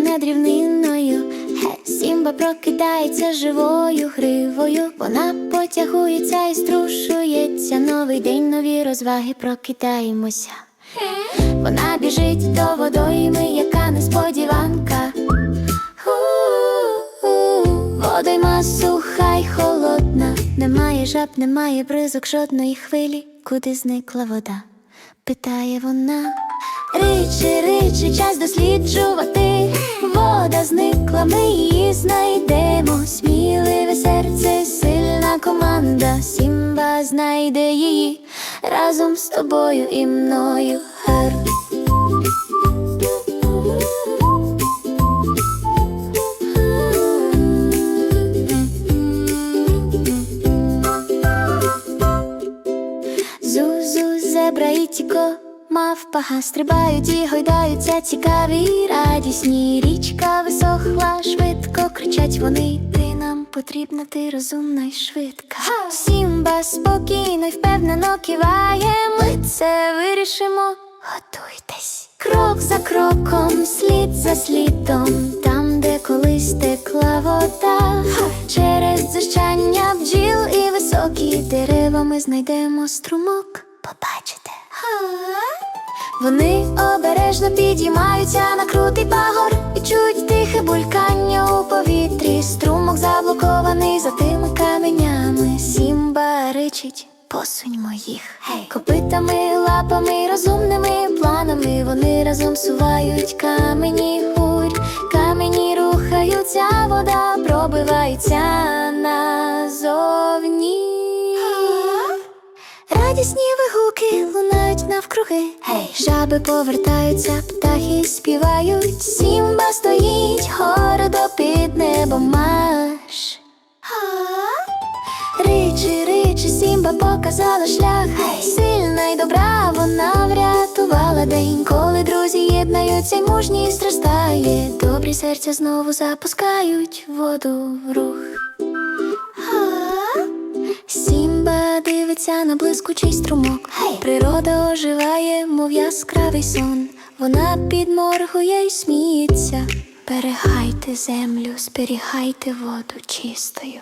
над рівниною. Ге, Сімба прокидається живою гривою. Вона потягується і струшується. Новий день, нові розваги прокидаємося. Вона біжить до водойми, яка несподіванка. Водойма суха й холодна. Немає жаб, немає бризок жодної хвилі. Куди зникла вода? питає вона. Ричи, ричи, час досліджувати. Вода зникла, ми її знайдемо. Сміливе серце, сильна команда. Сімба знайде її разом з тобою і мною. Гар. Мавпага стрибають і гойдаються цікаві, радісні. Річка висохла, швидко кричать вони. Ти нам потрібна, ти розумна й швидка. Сімба спокійно й впевнено киває. Ми це вирішимо. Готуйтесь. Крок за кроком, слід за слідом, там, де колись текла вода. Через зущання бджіл і високі дерева ми знайдемо струмок. Побачите. Вони обережно підіймаються на крутий пагор і чують тихе булькання у повітрі. Струмок заблокований за тими каменями. Сімба ричить, посуньмо їх. Копитами, лапами, розумними планами. Вони разом сувають камені гурь, камені рухаються, вода пробивається назовні. Радісні лунають навкруги. Гей, жаби повертаються, птахи співають. Сімба стоїть гордо під небом марш. Ричі, ричі, Сімба показала шлях. Сильна й добра, вона врятувала день. Коли друзі єднаються, й мужність зростає. Добрі серця знову запускають воду в рух. Сімба на блискучий струмок. Природа оживає, мов яскравий сон. Вона підморгує й сміється. Берегайте землю, зберігайте воду чистою.